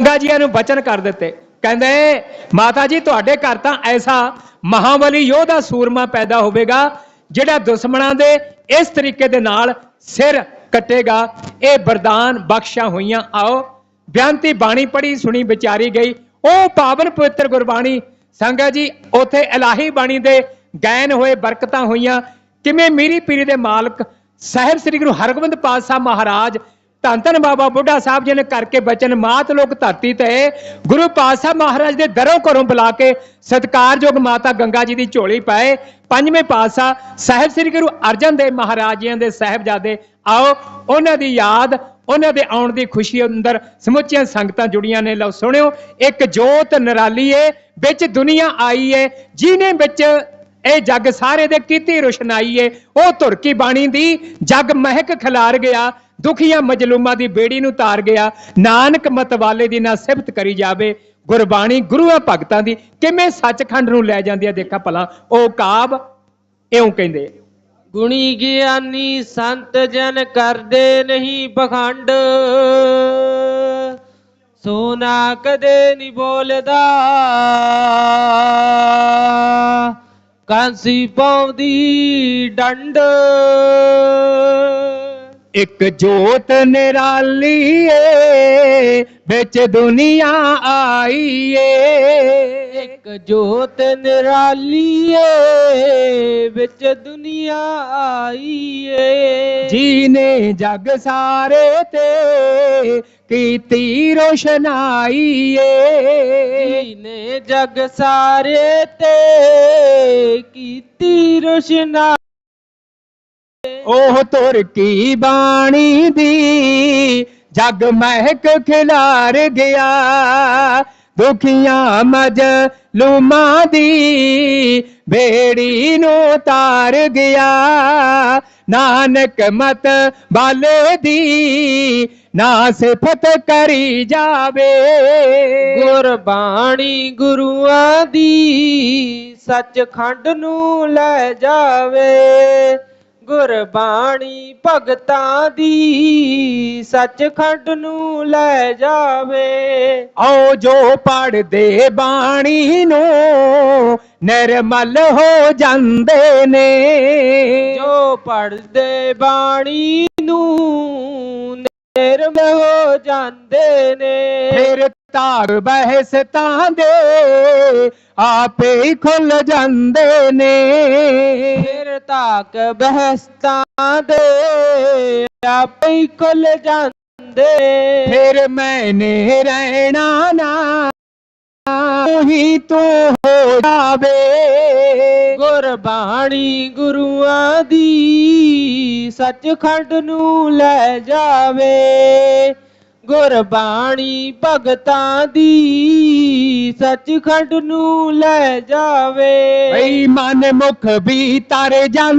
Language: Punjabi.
ਗੰਗਾ ਜੀਆਂ ਨੂੰ ਬਚਨ ਕਰ ਦਿੱਤੇ। ਕਹਿੰਦੇ, ਮਾਤਾ ਜੀ, ਤੁਹਾਡੇ ਘਰ ਤਾਂ ਐਸਾ ਮਹਾਬਲੀ ਯੋਧਾ ਸੂਰਮਾ ਪੈਦਾ ਹੋਵੇਗਾ, ਜਿਹੜਾ ਦੁਸ਼ਮਣਾਂ ਦੇ ਇਸ ਤਰੀਕੇ ਦੇ ਨਾਲ ਸਿਰ ਕੱਟੇਗਾ। ਇਹ ਵਰਦਾਨ ਬਖਸ਼ਾਂ ਹੋਈਆਂ। ਆਓ, ਬਿਆੰਤੀ ਬਾਣੀ ਪੜੀ ਸੁਣੀ, ਵਿਚਾਰੀ ਗਈ। ਉਹ ਪਾਵਨ ਪਵਿੱਤਰ ਗੁਰਬਾਣੀ ਸੰਗਤ ਜੀ, ਉਥੇ ਇਲਾਹੀ ਬਾਣੀ ਦੇ ਗਾਇਨ ਹੋਏ, ਬਰਕਤਾਂ ਹੋਈਆਂ। ਕਿਵੇਂ ਮੀਰੀ ਪੀਰੀ ਦੇ ਮਾਲਕ, ਸਾਹਿਬ ਸ੍ਰੀ ਗੁਰੂ ਹਰਗੋਬਿੰਦ ਪਾਤਸ਼ਾਹ ਮਹਾਰਾਜ ਧੰਨ ਧੰਨ ਬਾਬਾ ਬੁੱਢਾ ਸਾਹਿਬ ਜੀ ਨੇ ਕਰਕੇ ਬਚਨ ਮਾਤ ਲੋਕ ਧਰਤੀ ਤੇ ਗੁਰੂ ਪਾਤਸ਼ਾਹ ਮਹਾਰਾਜ ਦੇ ਦਰੋਂ ਘਰੋਂ ਬੁਲਾ ਕੇ ਸਤਿਕਾਰਯੋਗ ਮਾਤਾ ਗੰਗਾ ਜੀ ਦੀ ਝੋਲੀ ਪਾਏ। ਪੰਜਵੇਂ ਪਾਤਸ਼ਾਹ ਸਾਹਿਬ ਸ੍ਰੀ ਗੁਰੂ ਅਰਜਨ ਦੇਵ ਮਹਾਰਾਜ ਜੀਆਂ ਦੇ ਸਾਹਿਬਜ਼ਾਦੇ ਆਓ, ਉਹਨਾਂ ਦੀ ਯਾਦ, ਉਹਨਾਂ ਦੇ ਆਉਣ ਦੀ ਖੁਸ਼ੀ ਅੰਦਰ ਸਮੁੱਚੀਆਂ ਸੰਗਤਾਂ ਜੁੜੀਆਂ ਨੇ। ਲਓ ਸੁਣਿਓ, ਇੱਕ ਜੋਤ ਨਿਰਾਲੀ ਏ, ਵਿੱਚ ਦੁਨੀਆ ਆਈ ਏ ਜਿਹਨੇ ਵਿੱਚ ਇਹ ਜੱਗ ਸਾਰੇ ਦੇ ਕੀਤੀ ਰੁਸ਼ਨਾਈ ਏ। ਉਹ ਧੁਰਕੀ ਬਾਣੀ ਦੀ? ਜੱਗ ਮਹਿਕ ਖਿਲਾਰ ਗਿਆ, ਦੁਖੀਆਂ ਮਜਲੂਮਾਂ ਦੀ ਬੇੜੀ ਨੂੰ ਤਾਰ ਗਿਆ। ਨਾਨਕ ਮਤਵਾਲੇ ਦੀ ਨਾ ਸਿਫਤ ਕਰੀ ਜਾਵੇ। ਗੁਰਬਾਣੀ ਗੁਰੂਆਂ ਭਗਤਾਂ ਦੀ ਕਿਵੇਂ ਸੱਚਖੰਡ ਨੂੰ ਲੈ ਜਾਂਦੀ ਆ ਦੇਖਾ ਭਲਾ। ਉਹ ਕਾਬ ਇਉਂ ਕਹਿੰਦੇ। ਗੁਣੀ ਗਿਆਨੀ ਸੰਤ ਜਨ ਕਰਦੇ ਨਹੀਂ ਪਖੰਡ ਸੋਨਾ ਕਦੇ ਨਹੀਂ ਬੋਲਦਾ। ਕਾਂਸੀ ਪਾਉਂਦੀ ਡੰਡ। ਇੱਕ ਜੋਤ ਨਿਰਾਲੀ ਏ ਵਿੱਚ ਦੁਨੀਆ ਆਈ ਏ। ਇੱਕ ਜੋਤ ਨਿਰਾਲੀ ਏ ਵਿੱਚ ਦੁਨੀਆ ਆਈ ਏ ਜੀਨੇ ਜਗ ਸਾਰੇ ਤੇ ਕੀਤੀ ਰੋਸ਼ਨਾਈ ਏ ਨੇ ਜਗ ਸਾਰੇ ਤੇ ਕੀਤੀ ਰੋਸ਼ਨਾ ਉਹ ਤੁਰ ਕੀ ਬਾਣੀ ਦੀ ਜਗ ਮਹਿਕ ਖਿਲਾਰ ਗਿਆ। ਦੁਖੀਆਂ ਮਜ ਲੂਮਾਂ ਦੀ ਬੇੜੀ ਨੂੰ ਤਾਰ ਗਿਆ। ਨਾਨਕ ਮਤ ਬਾਲੇ ਦੀ, ਨਾ ਸਿਫਤ ਕਰੀ ਜਾਵੇ। ਗੁਰਬਾਣੀ ਗੁਰੂਆਂ ਦੀ ਸੱਚਖੰਡ ਨੂੰ ਲੈ ਜਾਵੇ। ਗੁਰਬਾਣੀ ਭਗਤਾਂ ਦੀ ਸੱਚਖੰਡ ਨੂੰ ਲੈ ਜਾਵੇ। ਆਓ ਜੋ ਪੜਦੇ ਬਾਣੀ ਨੂੰ ਨਿਰਮਲ ਹੋ ਜਾਂਦੇ ਨੇ। ਜੋ ਪੜਦੇ ਬਾਣੀ ਨੂੰ ਨਿਰਮਲ ਹੋ ਜਾਂਦੇ ਨੇ। ਫਿਰ ਤਾਰ ਬਹਿਸ ਤਾਂ ਦੇ ਆਪੇ ਖੁੱਲ ਜਾਂਦੇ ਨੇ। ਤਾਕ ਬਹਿਸਤਾਂ ਦੇ ਆਪੇ ਖੁੱਲ ਜਾਂਦੇ। ਫਿਰ ਮੈਨੇ ਰਹਿਣਾ ਨਾ ਹੀ ਤੂੰ ਹੋ ਜਾਵੇ। ਗੁਰਬਾਣੀ ਗੁਰੂਆਂ ਦੀ ਸੱਚਖੰਡ ਨੂੰ ਲੈ ਜਾਵੇ। ਗੁਰਬਾਣੀ ਭਗਤਾਂ ਦੀ ਸੱਚਖੰਡ ਨੂੰ ਲੈ ਜਾਵੇ। ਬਈ ਮਨ ਮੁਖ ਵੀ ਤਾਰੇ ਜਾਂ